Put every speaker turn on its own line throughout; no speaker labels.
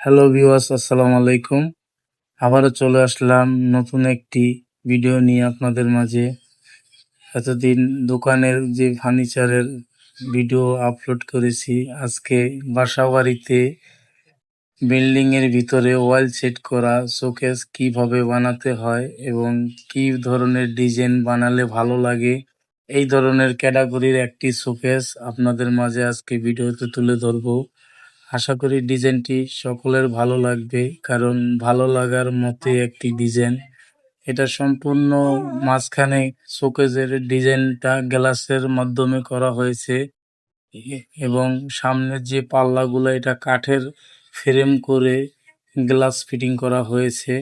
Hello viewers আসসালামু আলাইকুম। আবারও চলে আসলাম নতুন একটি ভিডিও নিয়ে আপনাদের মাঝে। এতদিন দোকানের যে ফার্নিচারের ভিডিও আপলোড করেছি, আজকে বাসা বাড়িতে বিল্ডিং এর ভিতরে ওয়াল সেট করা শোকেস কীভাবে বানাতে হয় এবং কি ধরনের ডিজাইন বানালে ভালো লাগে, এই ধরনের ক্যাটাগরির একটি শোকেস আপনাদের মাঝে আজকে ভিডিওতে তুলে ধরবো। আশা করি ডিজাইনটি সকলের ভালো লাগবে, কারণ ভালো লাগার মতে একটি ডিজাইন। এটা সম্পূর্ণ মাঝখানে শোকেজের ডিজাইনটা গ্লাসের মাধ্যমে করা হয়েছে, এবং সামনের যে পাল্লাগুলো, এটা কাঠের ফ্রেম করে গ্লাস ফিটিং করা হয়েছে।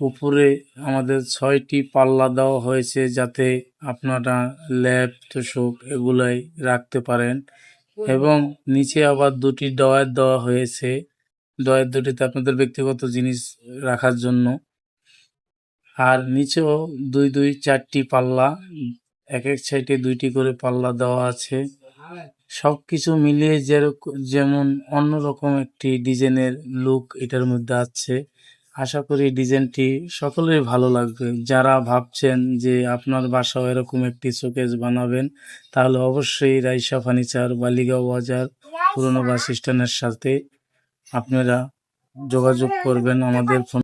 উপরে আমাদের ছয়টি পাল্লা দেওয়া হয়েছে যাতে আপনারা ল্যাব তোষক এগুলাই রাখতে পারেন। এবং নিচে আবার দুটি ডয়ার দেওয়া হয়েছে। ডয়ার দুটিতে আপনাদের ব্যক্তিগত জিনিস রাখার জন্য। আর নিচেও দুই দুই, চারটি পাল্লা, এক এক সাইডে দুইটি করে পাল্লা দেওয়া আছে। সবকিছু মিলিয়ে যেরকম যেমন অন্যরকম একটি ডিজাইনের লুক এটার মধ্যে আছে। আশা করি ডিজাইনটি সকলের ভালো লাগবে। যারা ভাবছেন যে আপনার বাসাও এরকম একটি শোকেস বানাবেন, তাহলে অবশ্যই রাইসা ফার্নিচার বালিগাঁও বাজার পুরনো বাস স্ট্যান্ডের সাথে আপনারা যোগাযোগ করবেন আমাদের ফোন